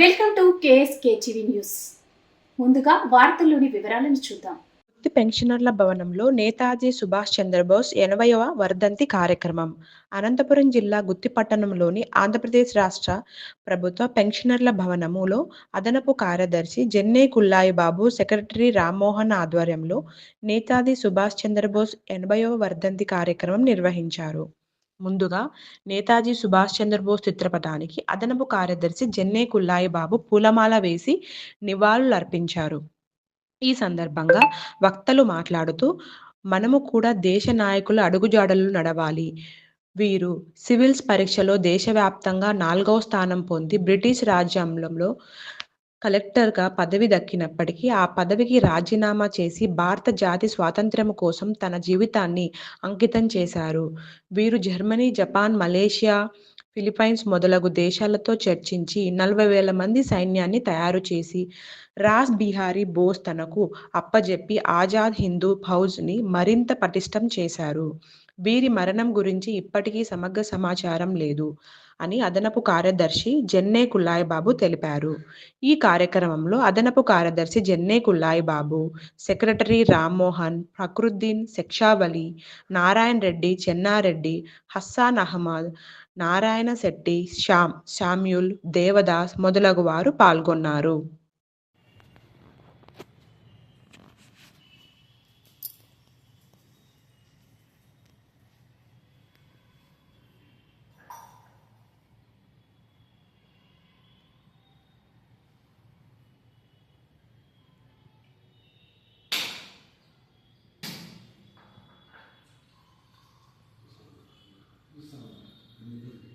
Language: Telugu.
Welcome to KSK TV news. ముందుగా వార్తల్లోని వివరాలను చూద్దాం. పెన్షనర్ల భవనంలో నేతాజీ సుభాష్ చంద్రబోస్ ఎనభైవ వర్ధంతి కార్యక్రమం. అనంతపురం జిల్లా గుత్తి పట్టణంలోని ఆంధ్రప్రదేశ్ రాష్ట్ర ప్రభుత్వ పెన్షనర్ల భవనములో అదనపు కార్యదర్శి జెన్నే కుల్లాయి బాబు సెక్రటరీ రామ్మోహన్ ఆధ్వర్యంలో నేతాజీ సుభాష్ చంద్రబోస్ ఎనభైవ వర్ధంతి కార్యక్రమం నిర్వహించారు. ముందుగా నేతాజీ సుభాష్ చంద్రబోస్ చిత్రపటానికి అదనపు కార్యదర్శి జెన్నే కుల్లాయి బాబు పూలమాల వేసి నివాళులర్పించారు. ఈ సందర్భంగా వక్తలు మాట్లాడుతూ మనము కూడా దేశ నాయకుల అడుగుజాడలు నడవాలి. వీరు సివిల్స్ పరీక్షలో దేశవ్యాప్తంగా నాలుగవ స్థానం పొంది బ్రిటిష్ రాజ్యాంగంలో కలెక్టర్గా పదవి దక్కినప్పటికీ ఆ పదవికి రాజీనామా చేసి భారత జాతి స్వాతంత్ర్యం కోసం తన జీవితాన్ని అంకితం చేశారు. వీరు జర్మనీ జపాన్ మలేషియా ఫిలిప్పైన్స్ మొదలగు దేశాలతో చర్చించి నలభై వేల మంది సైన్యాన్ని తయారు చేసి రాస్ బిహారీ బోస్ తనకు అప్పజెప్పి ఆజాద్ హిందూ ఫౌజ్ని మరింత పటిష్టం చేశారు. వీరి మరణం గురించి ఇప్పటికీ సమగ్ర సమాచారం లేదు అని అదనపు కార్యదర్శి జెన్నే కుల్లాయి బాబు తెలిపారు. ఈ కార్యక్రమంలో అదనపు కార్యదర్శి జెన్నే కుల్లాయి బాబు సెక్రటరీ రామ్మోహన్ ఫక్రుద్దీన్ శిక్షావలి నారాయణ రెడ్డి చెన్నారెడ్డి హస్సాన్ అహ్మద్ నారాయణ శెట్టి శ్యామ్ శామ్యుల్ దేవదాస్ మొదలగు వారు పాల్గొన్నారు. Amen.